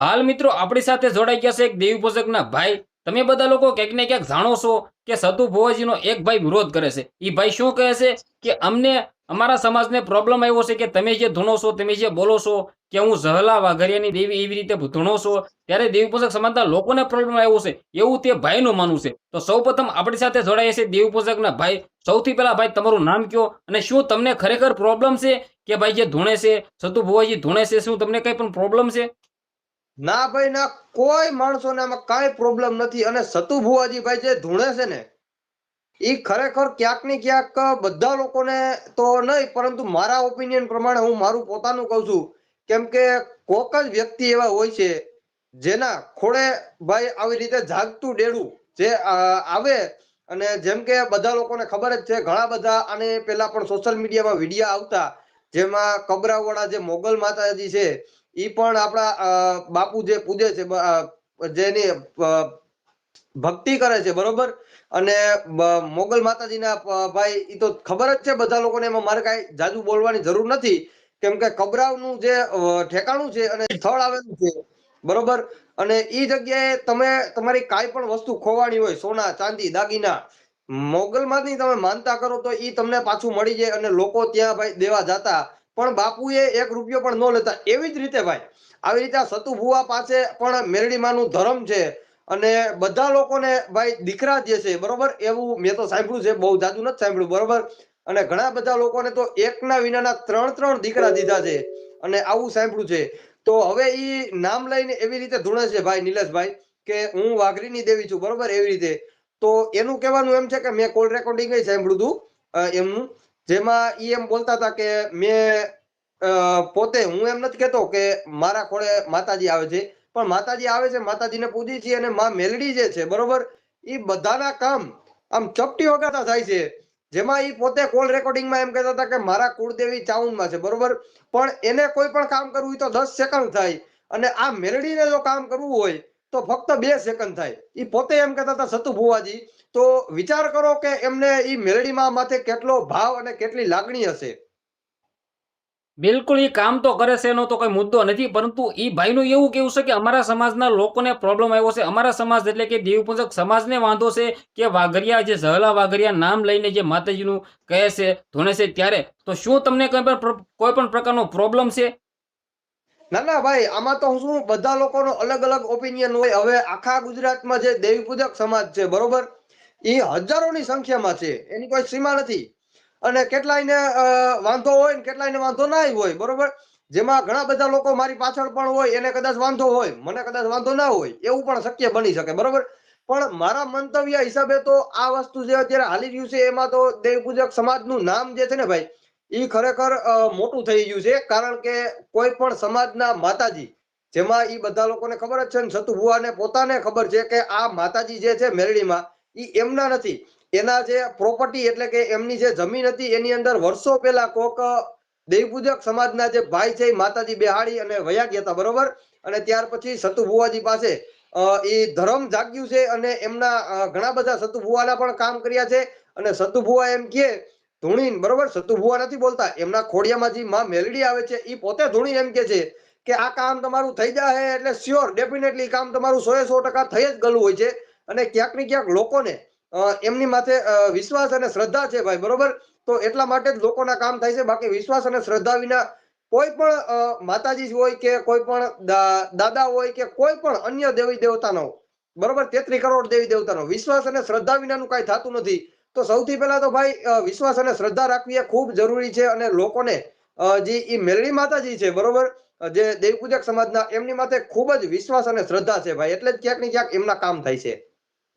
હાલ મિત્રો, આપણી સાથે જોડાઈ ગયા છે એક દેવી પૂજકના ભાઈ. તમે બધા લોકો ક્યાંક ને ક્યાંક જાણો છો કે સતુ ભુવાજીનો એક ભાઈ વિરોધ કરે છે. એ ભાઈ શું કહે છે કે અમને, અમારા સમાજને પ્રોબ્લેમ આવ્યો છે કે તમે જે ધૂણો છો, તમે જે બોલો છો કે હું ઝહલા વાઘરિયાની દેવી એવી રીતે ધૂણો છો, ત્યારે દેવી પૂજક સમાજના લોકોને પ્રોબ્લેમ આવ્યો છે. એવું તે ભાઈનું માનવું છે. તો સૌપ્રથમ આપણી સાથે જોડાયા છે દેવી પૂજકના ભાઈ. સૌથી પહેલા ભાઈ, તમારું નામ કયો અને શું તમને ખરેખર પ્રોબ્લેમ છે કે ભાઈ જે ધૂણે છે, સતુ ભુવાજી ધૂણે છે, શું તમને કંઈ પણ પ્રોબ્લેમ છે? ના ભાઈ, ના, કોઈ માણસોને આમાં કાંઈ પ્રોબ્લેમ નથી. અને સતુ ભુવાજી ભાઈ જે ધૂણે છે ને એ ખરેખર ક્યાંક ને ક્યાંક બધા લોકોને તો નહીં, પરંતુ મારા ઓપિનિયન પ્રમાણે હું મારું પોતાનું કહું છું. કેમ કે કોક જ વ્યક્તિ એવા હોય છે, જેના ખોડે ભાઈ આવી રીતે જાગતું ડેડું જે આવે, અને જેમ કે બધા લોકોને ખબર જ છે, ઘણા બધા આને પેલા પણ સોશિયલ મીડિયામાં વિડીયા આવતા, જેમાં કબરાવાળા જે મોગલ માતાજી છે ઈ પણ આપણા બાપુ જે પૂજે છે જેની ભક્તિ કરે છે, બરોબર? અને મોગલ માતાજીના ભાઈ એ તો ખબર જ છે, બધા લોકોને એમાં મારે કાંઈ જાજુ બોલવાની જરૂર નથી. કેમ કે કબરાવનું જે ઠેકાણું છે અને સ્થળ આવેલું છે, બરોબર? અને એ જગ્યાએ તમે, તમારી કાંઈ પણ વસ્તુ ખોવાની હોય, સોના, ચાંદી, દાગીના, મોગલમાંથી તમે માનતા કરો તો એ તમને પાછું મળી જાય અને લોકો ત્યાં ભાઈ દેવા જતા. પણ બાપુએ એક રૂપિયો પણ ન લેતા. એવી જ રીતે ભાઈ, આવી રીતે આ સતુ પાસે પણ મેરડીમાંનું ધર્મ છે અને બધા લોકોને ભાઈ દીકરા જે છે, બરોબર? એવું મેં તો સાંભળ્યું છે, બહુ જાદુ નથી સાંભળ્યું, બરોબર? અને ઘણા બધા લોકોને તો એકના વિનાના ત્રણ ત્રણ દીકરા દીધા છે અને આવું સાંભળ્યું છે. તો હવે એ નામ લઈને એવી રીતે ધૂણે છે ભાઈ, નિલેશભાઈ, કે હું વાઘરીની દેવી છું, બરોબર? એવી રીતે. તો એનું કહેવાનું એમ છે કે મેં કોલ રેકોર્ડિંગ સાંભળ્યું હતું એમનું. જેમાં ઈ એમ બોલતા હતા કે મેં પોતે હું એમ નથી કહેતો કે મારા ખોળે માતાજી આવે છે. પણ માતાજી આવે છે, માતાજીને પૂજી છીએ અને માં મેલડી જે છે, બરોબર? એ બધાના કામ આમ ચપટી વગાતા થાય છે. જેમાં એ પોતે કોલ રેકોર્ડિંગમાં એમ કહેતા હતા કે મારા કુળદેવી ચાઉનમાં છે, બરોબર? પણ એને કોઈ પણ કામ કરવું તો દસ સેકન્ડ થાય. અને આ મેલડીને જો કામ કરવું હોય તો ફક્ત બે સેકન્ડ થાય. એ પોતે એમ કહેતા હતા, સતુ ભુવાજી, તો વિચાર કરો કે એમને એ મેલડીમાં માથે કેટલો ભાવ અને કેટલી લાગણી હશે. બિલકુલ એ કામ તો કરે છે, એનો તો કોઈ મુદ્દો નથી, પરંતુ એ ભાઈનું એવું કેવું છે કે અમારા સમાજના લોકોને પ્રોબ્લેમ આવ્યો છે. અમારા સમાજ એટલે કે દેવી સમાજને વાંધો છે કે વાઘરિયા જે ઝહલા વાઘરિયા નામ લઈને જે માતાજીનું કહે છે, ધોણે છે ત્યારે. તો શું તમને કોઈ પણ કોઈ પણ પ્રકારનો પ્રોબ્લેમ છે? ના ના, ભાઈ, આમાં તો શું, બધા લોકોનો અલગ અલગ ઓપિનિયન હોય. હવે આખા ગુજરાતમાં જે દેવી પૂજક સમાજ છે, બરોબર? એ હજારોની સંખ્યામાં છે. એની કોઈ સીમા નથી. અને કેટલાયને વાંધો હોય ને કેટલાયને વાંધો ના હોય, બરોબર? જેમાં ઘણા બધા લોકો મારી પાછળ પણ હોય, એને કદાચ વાંધો હોય, મને કદાચ વાંધો ના હોય, એવું પણ શક્ય બની શકે, બરોબર? પણ મારા મંતવ્ય હિસાબે તો આ વસ્તુ જે અત્યારે હાલી રહ્યું છે, એમાં તો દેવ પૂજક સમાજનું નામ જે છે ને ભાઈ એ ખરેખર મોટું થઈ ગયું છે, કારણ કે કોઈ પણ સમાજના માતાજી, જેમાં એ બધા લોકોને ખબર જ છે ને સતુભુવાને પોતાને ખબર છે કે આ માતાજી જે છે મેરડીમાં એ એમના નથી. એના જે પ્રોપર્ટી એટલે કે એમની જે જમીન હતી, એની અંદર વર્ષો પહેલા કોક દેવપૂજક સમાજના જે ભાઈ છે એ માતાજી બેહાડી અને વયા ગયા હતા, બરોબર? અને ત્યાર પછી સતુભુવાજી પાસે એ ધર્મ જાગ્યું છે અને એમના ઘણા બધા સતુભુવાના પણ કામ કર્યા છે. અને સતુભુવા એમ કે ધૂણીન બરોબર? સતુ ભુવા નથી બોલતા. એમના ખોડિયામાં જે માં મેલડી આવે છે એ પોતે ધૂણી એમ કે છે કે આ કામ તમારું થઈ જાય એટલે શ્યોર ડેફિનેટલી કામ તમારું સો સો ટકા થઈ જ ગયું હોય છે. અને ક્યાંક ને ક્યાંક લોકોને એમની માથે વિશ્વાસ અને શ્રદ્ધા છે ભાઈ, બરોબર? તો એટલા માટે જ લોકોના કામ થાય છે. બાકી વિશ્વાસ અને શ્રદ્ધા વિના કોઈ પણ માતાજી હોય કે કોઈ પણ દાદા હોય કે કોઈ પણ અન્ય દેવી દેવતાનો, બરોબર? તેત્રી કરોડ દેવી દેવતાનો વિશ્વાસ અને શ્રદ્ધા વિનાનું કાંઈ થતું નથી. તો સૌથી પહેલા તો ભાઈ વિશ્વાસ અને શ્રદ્ધા રાખવી એ ખૂબ જરૂરી છે અને લોકોને જે એ મેલડી માતાજી છે, બરોબર? જે દેવપૂજક સમાજના, એમની માથે ખૂબ જ વિશ્વાસ અને શ્રદ્ધા છે ભાઈ, એટલે જ ક્યાંક ને ક્યાંક એમના કામ થાય છે.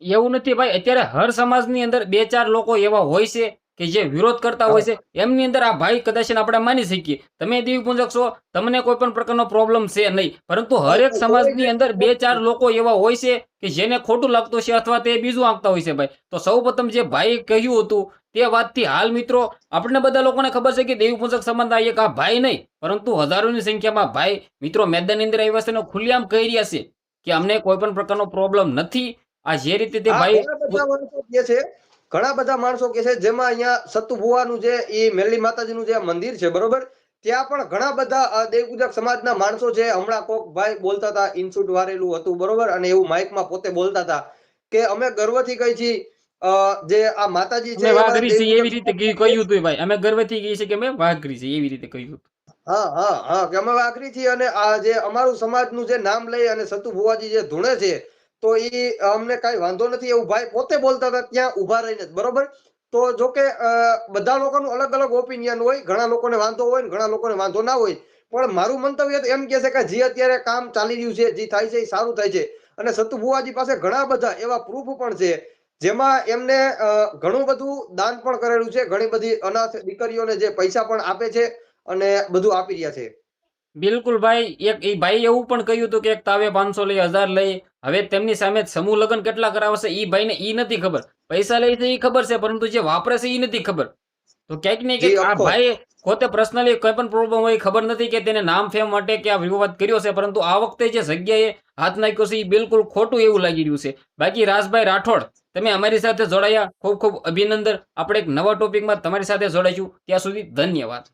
એવું નથી ભાઈ, અત્યારે હર સમાજની અંદર બે ચાર લોકો એવા હોય છે કે જે વિરોધ કરતા હોય છે એમની અંદર આ ભાઈ કદાચ આપણે માની શકીએ. તમે દેવી પૂજક છો તમને કોઈ પણ પ્રકારનો પ્રોબ્લેમ છે નહીં. પરંતુ હરેક સમાજની અંદર બે ચાર લોકો એવા હોય છે કે જેને ખોટું લાગતું છે અથવા તે બીજું આંકતા હોય છે ભાઈ. તો સૌ પ્રથમ જે ભાઈ કહ્યું હતું તે વાતથી હાલ મિત્રો આપણે બધા લોકોને ખબર છે કે દેવી પૂજક સમાજના એક આ ભાઈ નહીં પરંતુ હજારોની સંખ્યામાં ભાઈ મિત્રો મેદાનની અંદર આવ્યા છે ખુલ્લેઆમ કહી રહ્યા છે કે અમને કોઈ પણ પ્રકારનો પ્રોબ્લેમ નથી. આ જે રીતે તે ભાઈ છે. ઘણા બધા માણસો કે છે જેમાં અહીંયા સતુભુવાનું જે એ મેલી માતાજીનું જે મંદિર છે બરોબર? ત્યાં પણ ઘણા બધા દેવપૂજક સમાજના માણસો છે હમણાં કોક ભાઈ બોલતા હતા ઇન્સ્યુટ વારેલું હતું બરોબર? અને એવું માઇકમાં પોતે બોલતા હતા કે અમે ગર્વથી કહી છીએ જે આ માતાજી છે અમારા કરી છે એવી રીતે કહ્યું હતું ભાઈ. અમે ગર્વથી કહી છે કે અમે વાત કરી છે એવી રીતે કહ્યું હા હા હા કે અમે વાકરી છીએ અને આ જે અમારું સમાજનું જે નામ લઈ અને સતુ ભુવાજી જે ધૂણે છે તો એ અમને કઈ વાંધો નથી, એવું ભાઈ પોતે બોલતા હતા, ત્યાં ઊભા રહીને બરોબર? તો જો કે બધા લોકોનું અલગ અલગ ઓપિનિયન હોય, ઘણા લોકોને વાંધો હોય ઘણા લોકોને વાંધો ના હોય. પણ મારું મંતવ્ય તો એમ કે છે કે જે અત્યારે કામ ચાલી રહ્યું છે, જે થાય છે, એ સારું થાય છે. અને સતુ ભુવાજી પાસે ઘણા બધા એવા પ્રૂફ પણ છે, જેમાં એમને ઘણું બધું દાન પણ કરેલું છે, ઘણી બધી અનાથ દીકરીઓને જે પૈસા પણ આપે છે અને બધું આપી રહ્યા છે. બિલકુલ ભાઈ, એક એ ભાઈ એવું પણ કહ્યું હતું કે એક તાવે પાંચસો લઈ, હજાર લઈ હવે તેમની સામે સમૂહ લગ્ન કેટલા કરાવશે એ ભાઈને ઈ નથી ખબર. પૈસા લે છે એ ખબર છે પરંતુ જે વાપરે છે એ નથી ખબર. તો ક્યાંક ને જી, ક્યાંક આ ભાઈ પોતે પર્સનલી કોઈ પણ પ્રોબ્લેમ હોય ખબર નથી કે તેને નામ ફેમ માટે કે આ વિવાદ કર્યો છે પરંતુ આ વખતે જે જગ્યાએ હાથ નાખ્યો છે એ બિલકુલ ખોટું એવું લાગી રહ્યું છે. બાકી રાજભાઈ રાઠોડ તમે અમારી સાથે જોડાયા. ખૂબ ખૂબ અભિનંદન. આપણે એક નવા ટોપિકમાં તમારી સાથે જોડાઈશું. ત્યાં સુધી ધન્યવાદ.